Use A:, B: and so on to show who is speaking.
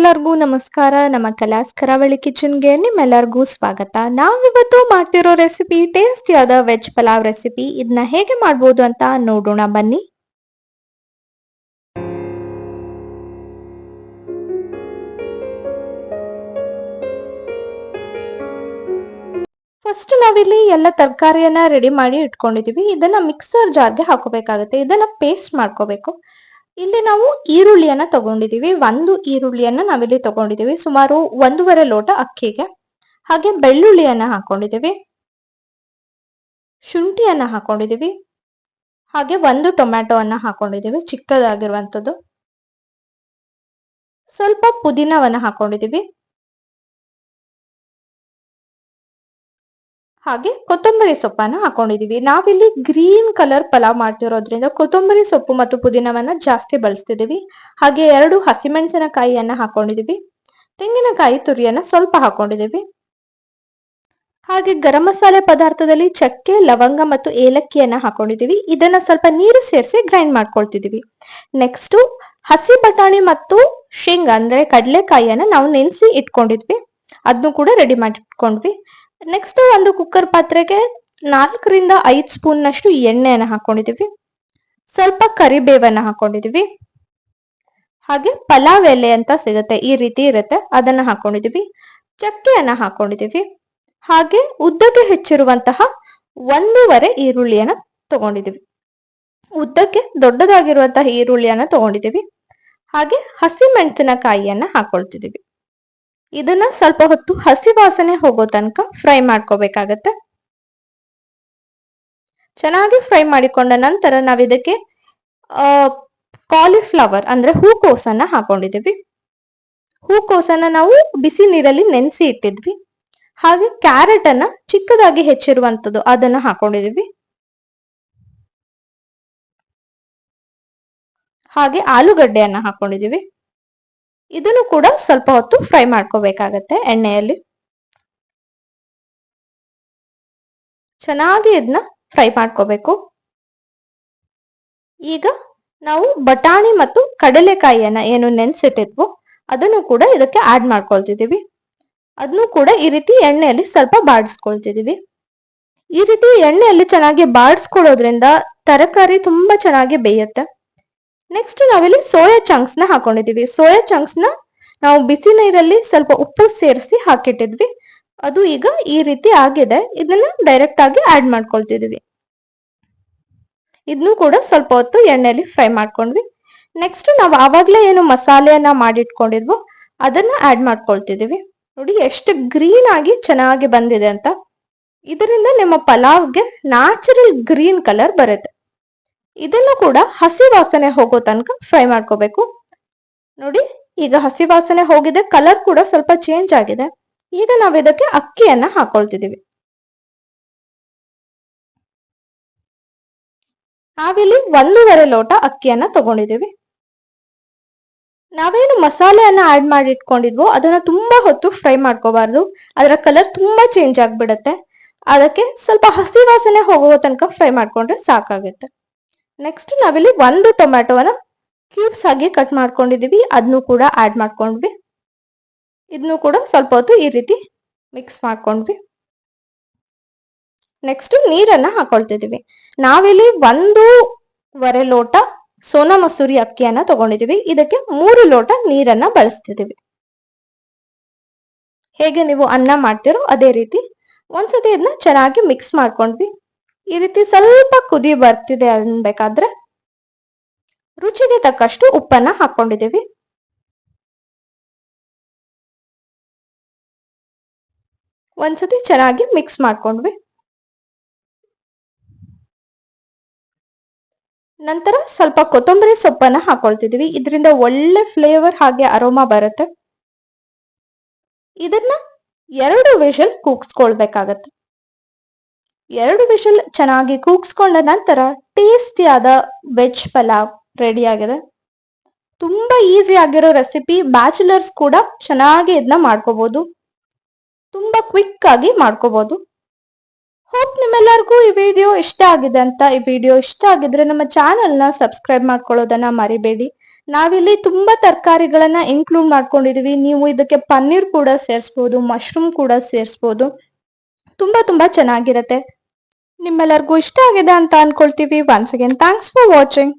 A: ಎಲ್ಲರಿಗೂ ನಮಸ್ಕಾರ. ನಮ್ಮ ಕಲಾಸ್ ಕರಾವಳಿ ಕಿಚನ್ಗೆ ನಿಮ್ಮೆಲ್ಲರಿಗೂ ಸ್ವಾಗತ. ನಾವಿವತ್ತು ಮಾಡ್ತಿರೋ ರೆಸಿಪಿ ಟೇಸ್ಟಿಯಾದ ವೆಜ್ ಪಲಾವ್ ರೆಸಿಪಿ ಇದನ್ನ ಹೇಗೆ ಮಾಡ್ಬೋದು ಅಂತ ನೋಡೋಣ. ಬನ್ನಿ. ಫಸ್ಟ್ ನಾವಿಲ್ಲಿ ಎಲ್ಲ ತರಕಾರಿಯನ್ನ ರೆಡಿ ಮಾಡಿ ಇಟ್ಕೊಂಡಿದೀವಿ. ಇದನ್ನ ಮಿಕ್ಸರ್ ಜಾರ್ಗೆ ಹಾಕೋಬೇಕಾಗುತ್ತೆ. ಇದನ್ನ ಪೇಸ್ಟ್ ಮಾಡ್ಕೋಬೇಕು. ಇಲ್ಲಿ ನಾವು ಈರುಳ್ಳಿಯನ್ನ ತಗೊಂಡಿದೀವಿ. ಒಂದು ಈರುಳ್ಳಿಯನ್ನ ನಾವಿಲ್ಲಿ ತಗೊಂಡಿದೀವಿ. ಸುಮಾರು ಒಂದೂವರೆ ಲೋಟ ಅಕ್ಕಿಗೆ. ಹಾಗೆ ಬೆಳ್ಳುಳ್ಳಿಯನ್ನ ಹಾಕೊಂಡಿದೀವಿ. ಶುಂಠಿಯನ್ನ ಹಾಕೊಂಡಿದೀವಿ. ಹಾಗೆ ಒಂದು ಟೊಮ್ಯಾಟೊ ಅನ್ನ ಹಾಕೊಂಡಿದೀವಿ. ಚಿಕ್ಕದಾಗಿರುವಂತದ್ದು ಸ್ವಲ್ಪ ಪುದೀನವನ್ನ ಹಾಕೊಂಡಿದೀವಿ. ಹಾಗೆ ಕೊತ್ತಂಬರಿ ಸೊಪ್ಪನ್ನ ಹಾಕೊಂಡಿದೀವಿ. ನಾವಿಲ್ಲಿ ಗ್ರೀನ್ ಕಲರ್ ಪಲಾವ್ ಮಾಡ್ತಿರೋದ್ರಿಂದ ಕೊತ್ತಂಬರಿ ಸೊಪ್ಪು ಮತ್ತು ಪುದೀನವನ್ನ ಜಾಸ್ತಿ ಬಳಸ್ತಿದೀವಿ. ಹಾಗೆ ಎರಡು ಹಸಿಮೆಣಸಿನಕಾಯಿಯನ್ನ ಹಾಕೊಂಡಿದೀವಿ. ತೆಂಗಿನಕಾಯಿ ತುರಿಯನ್ನ ಸ್ವಲ್ಪ ಹಾಕೊಂಡಿದೀವಿ. ಹಾಗೆ ಗರಂ ಮಸಾಲೆ ಪದಾರ್ಥದಲ್ಲಿ ಚಕ್ಕೆ, ಲವಂಗ ಮತ್ತು ಏಲಕ್ಕಿಯನ್ನ ಹಾಕೊಂಡಿದೀವಿ. ಇದನ್ನ ಸ್ವಲ್ಪ ನೀರು ಸೇರಿಸಿ ಗ್ರೈಂಡ್ ಮಾಡ್ಕೊಳ್ತಿದೀವಿ. ನೆಕ್ಸ್ಟ್ ಹಸಿ ಬಟಾಣಿ ಮತ್ತು ಶೇಂಗಾ ಅಂದ್ರೆ ಕಡಲೆಕಾಯಿಯನ್ನ ನಾವು ನೆನೆಸಿ ಇಟ್ಕೊಂಡಿದ್ವಿ. ಅದನ್ನು ಕೂಡ ರೆಡಿ ಮಾಡಿಟ್ಕೊಂಡ್ವಿ ನೆಕ್ಸ್ಟ್ ಒಂದು ಕುಕ್ಕರ್ ಪಾತ್ರೆಗೆ ನಾಲ್ಕರಿಂದ ಐದು ಸ್ಪೂನ್ ನಷ್ಟು ಎಣ್ಣೆಯನ್ನು ಹಾಕೊಂಡಿದೀವಿ. ಸ್ವಲ್ಪ ಕರಿಬೇವನ್ನ ಹಾಕೊಂಡಿದೀವಿ. ಹಾಗೆ ಪಲಾವ್ ಎಲೆ ಅಂತ ಸಿಗುತ್ತೆ, ಈ ರೀತಿ ಇರುತ್ತೆ, ಅದನ್ನ ಹಾಕೊಂಡಿದೀವಿ. ಚಕ್ಕೆಯನ್ನ ಹಾಕೊಂಡಿದೀವಿ. ಹಾಗೆ ಉದ್ದಕ್ಕೆ ಹೆಚ್ಚಿರುವಂತಹ ಒಂದೂವರೆ ಈರುಳ್ಳಿಯನ್ನ ತಗೊಂಡಿದೀವಿ. ಉದ್ದಕ್ಕೆ ದೊಡ್ಡದಾಗಿರುವಂತಹ ಈರುಳ್ಳಿಯನ್ನ ತಗೊಂಡಿದೀವಿ. ಹಾಗೆ ಹಸಿ ಮೆಣಸಿನಕಾಯಿಯನ್ನ ಹಾಕೊಳ್ತಿದೀವಿ. ಇದನ್ನ ಸ್ವಲ್ಪ ಹೊತ್ತು ಹಸಿ ವಾಸನೆ ಹೋಗೋ ತನಕ ಫ್ರೈ ಮಾಡ್ಕೋಬೇಕಾಗತ್ತೆ. ಚೆನ್ನಾಗಿ ಫ್ರೈ ಮಾಡಿಕೊಂಡ ನಂತರ ನಾವ್ ಇದಕ್ಕೆ ಕಾಲಿಫ್ಲವರ್ ಅಂದ್ರೆ ಹೂಕೋಸನ್ನ ಹಾಕೊಂಡಿದ್ದೀವಿ. ಹೂಕೋಸನ್ನ ನಾವು ಬಿಸಿ ನೀರಲ್ಲಿ ನೆನೆಸಿ ಇಟ್ಟಿದ್ವಿ. ಹಾಗೆ ಕ್ಯಾರೆಟ್ ಅನ್ನ ಚಿಕ್ಕದಾಗಿ ಹೆಚ್ಚಿರುವಂತದ್ದು ಅದನ್ನ ಹಾಕೊಂಡಿದೀವಿ ಹಾಗೆ ಆಲೂಗಡ್ಡೆಯನ್ನ ಹಾಕೊಂಡಿದೀವಿ ಇದನ್ನು ಕೂಡ ಸ್ವಲ್ಪ ಹೊತ್ತು ಫ್ರೈ ಮಾಡ್ಕೋಬೇಕಾಗತ್ತೆ ಎಣ್ಣೆಯಲ್ಲಿ. ಚೆನ್ನಾಗಿ ಇದನ್ನ ಫ್ರೈ ಮಾಡ್ಕೋಬೇಕು. ಈಗ ನಾವು ಬಟಾಣಿ ಮತ್ತು ಕಡಲೆಕಾಯಿಯನ್ನ ಏನು ನೆನ್ಸಿಟ್ಟಿದ್ವು ಅದನ್ನು ಕೂಡ ಇದಕ್ಕೆ ಆಡ್ ಮಾಡ್ಕೊಳ್ತಿದ್ದೀವಿ. ಅದನ್ನು ಕೂಡ ಈ ರೀತಿ ಎಣ್ಣೆಯಲ್ಲಿ ಸ್ವಲ್ಪ ಬಾಡಿಸ್ಕೊಳ್ತಿದ್ದೀವಿ. ಈ ರೀತಿ ಎಣ್ಣೆಯಲ್ಲಿ ಚೆನ್ನಾಗಿ ಬಾಡಿಸ್ಕೊಳ್ಳೋದ್ರಿಂದ ತರಕಾರಿ ತುಂಬಾ ಚೆನ್ನಾಗಿ ಬೇಯುತ್ತೆ. ನೆಕ್ಸ್ಟ್ ನಾವಿಲ್ಲಿ ಸೋಯಾ ಚಂಕ್ಸ್ನ ಹಾಕೊಂಡಿದೀವಿ. ಸೋಯಾ ಚಂಕ್ಸ್ನ ನಾವು ಬಿಸಿ ನೀರಲ್ಲಿ ಸ್ವಲ್ಪ ಉಪ್ಪು ಸೇರಿಸಿ ಹಾಕಿಟ್ಟಿದ್ವಿ. ಅದು ಈಗ ಈ ರೀತಿ ಆಗಿದೆ. ಇದನ್ನ ಡೈರೆಕ್ಟ್ ಆಗಿ ಆಡ್ ಮಾಡ್ಕೊಳ್ತಿದ್ವಿ. ಇದನ್ನು ಕೂಡ ಸ್ವಲ್ಪ ಹೊತ್ತು ಎಣ್ಣೆಯಲ್ಲಿ ಫ್ರೈ ಮಾಡ್ಕೊಂಡ್ವಿ. ನೆಕ್ಸ್ಟ್ ನಾವು ಆವಾಗ್ಲೇ ಏನು ಮಸಾಲೆಯನ್ನ ಮಾಡಿಟ್ಕೊಂಡಿದ್ವು ಅದನ್ನ ಆಡ್ ಮಾಡ್ಕೊಳ್ತಿದೀವಿ. ನೋಡಿ ಎಷ್ಟು ಗ್ರೀನ್ ಆಗಿ ಚೆನ್ನಾಗಿ ಬಂದಿದೆ ಅಂತ. ಇದರಿಂದ ನಿಮ್ಮ ಪಲಾವ್ಗೆ ನ್ಯಾಚುರಲ್ ಗ್ರೀನ್ ಕಲರ್ ಬರುತ್ತೆ. ಇದನ್ನು ಕೂಡ ಹಸಿ ವಾಸನೆ ಹೋಗೋ ತನಕ ಫ್ರೈ ಮಾಡ್ಕೋಬೇಕು. ನೋಡಿ, ಈಗ ಹಸಿ ವಾಸನೆ ಹೋಗಿದೆ ಕಲರ್ ಕೂಡ ಸ್ವಲ್ಪ ಚೇಂಜ್ ಆಗಿದೆ. ಈಗ ನಾವು ಇದಕ್ಕೆ ಅಕ್ಕಿಯನ್ನ ಹಾಕೊಳ್ತಿದೀವಿ. ನಾವಿಲ್ಲಿ ಒಂದೂವರೆ ಲೋಟ ಅಕ್ಕಿಯನ್ನ ತಗೊಂಡಿದೀವಿ. ನಾವೇನು ಮಸಾಲೆಯನ್ನ ಆಡ್ ಮಾಡಿ ಇಟ್ಕೊಂಡಿದ್ವೋ ಅದನ್ನ ತುಂಬಾ ಹೊತ್ತು ಫ್ರೈ ಮಾಡ್ಕೋಬಾರ್ದು. ಅದರ ಕಲರ್ ತುಂಬಾ ಚೇಂಜ್ ಆಗ್ಬಿಡತ್ತೆ. ಅದಕ್ಕೆ ಸ್ವಲ್ಪ ಹಸಿ ವಾಸನೆ ಹೋಗುವ ತನಕ ಫ್ರೈ ಮಾಡ್ಕೊಂಡ್ರೆ ಸಾಕಾಗುತ್ತೆ. ನೆಕ್ಸ್ಟ್ ನಾವಿಲ್ಲಿ ಒಂದು ಟೊಮ್ಯಾಟೊವನ್ನ ಕ್ಯೂಬ್ಸ್ ಆಗಿ ಕಟ್ ಮಾಡ್ಕೊಂಡಿದೀವಿ ಅದನ್ನು ಕೂಡ ಆಡ್ ಮಾಡ್ಕೊಂಡ್ವಿ. ಇದನ್ನು ಕೂಡ ಸ್ವಲ್ಪ ಹೊತ್ತು ಈ ರೀತಿ ಮಿಕ್ಸ್ ಮಾಡ್ಕೊಂಡ್ವಿ. ನೆಕ್ಸ್ಟ್ ನೀರನ್ನ ಹಾಕೊಳ್ತಿದೀವಿ ನಾವಿಲ್ಲಿ ಒಂದೂವರೆ ಲೋಟ ಸೋನಾ ಮಸೂರಿ ಅಕ್ಕಿಯನ್ನ ತಗೊಂಡಿದೀವಿ ಇದಕ್ಕೆ ಮೂರು ಲೋಟ ನೀರನ್ನ ಬಳಸ್ತಿದೀವಿ ಹೇಗೆ ನೀವು ಅನ್ನ ಮಾಡ್ತಿರೋ ಅದೇ ರೀತಿ ಒಂದ್ಸತಿ ಇದನ್ನ ಚೆನ್ನಾಗಿ ಮಿಕ್ಸ್ ಮಾಡ್ಕೊಂಡ್ವಿ. ಈ ರೀತಿ ಸ್ವಲ್ಪ ಕುದಿ ಬರ್ತಿದೆ ಅನ್ಬೇಕಾದ್ರೆ ರುಚಿಗೆ ತಕ್ಕಷ್ಟು ಉಪ್ಪನ್ನ ಹಾಕೊಂಡಿದೀವಿ ಒಂದ್ಸತಿ ಚೆನ್ನಾಗಿ ಮಿಕ್ಸ್ ಮಾಡ್ಕೊಂಡ್ವಿ. ನಂತರ ಸ್ವಲ್ಪ ಕೊತ್ತಂಬರಿ ಸೊಪ್ಪನ್ನ ಹಾಕೊಳ್ತಿದೀವಿ ಇದರಿಂದ ಒಳ್ಳೆ ಫ್ಲೇವರ್ ಹಾಗೆ ಅರೋಮಾ ಬರುತ್ತೆ. ಇದನ್ನ ಎರಡು ವಿಷಲ್ ಕೂಗ್ಸ್ಕೊಳ್ಬೇಕಾಗತ್ತೆ ಎರಡು ವಿಷಲ್ ಚೆನ್ನಾಗಿ ಕೂಗ್ಸ್ಕೊಂಡ ನಂತರ ಟೇಸ್ಟಿಯಾದ ವೆಜ್ ಪಲಾವ್ ರೆಡಿ ಆಗಿದೆ. ತುಂಬಾ ಈಸಿ ಆಗಿರೋ ರೆಸಿಪಿ ಬ್ಯಾಚುಲರ್ಸ್ ಕೂಡ ಚೆನ್ನಾಗಿ ಇದನ್ನ ಮಾಡ್ಕೋಬಹುದು ತುಂಬಾ ಕ್ವಿಕ್ ಆಗಿ ಮಾಡ್ಕೋಬಹುದು ಹೋಪ್ ನಿಮ್ಮೆಲ್ಲರಿಗೂ ಈ ವಿಡಿಯೋ ಇಷ್ಟ ಆಗಿದೆ ಅಂತ ಈ ವಿಡಿಯೋ ಇಷ್ಟ ಆಗಿದ್ರೆ ನಮ್ಮ ಚಾನೆಲ್ನ ಸಬ್ಸ್ಕ್ರೈಬ್ ಮಾಡ್ಕೊಳ್ಳೋದನ್ನ ಮರಿಬೇಡಿ. ನಾವಿಲ್ಲಿ ತುಂಬಾ ತರಕಾರಿಗಳನ್ನ ಇನ್ಕ್ಲೂಡ್ ಮಾಡ್ಕೊಂಡಿದೀವಿ. ನೀವು ಇದಕ್ಕೆ ಪನ್ನೀರ್ ಕೂಡ ಸೇರಿಸಬಹುದು ಮಶ್ರೂಮ್ ಕೂಡ ಸೇರಿಸಬಹುದು ತುಂಬಾ ತುಂಬಾ ಚೆನ್ನಾಗಿರತ್ತೆ. ನಿಮ್ಮೆಲ್ಲರಿಗೂ ಇಷ್ಟ ಆಗಿದೆ ಅಂತ ಅನ್ಕೊಳ್ತೀವಿ. Once again thanks for watching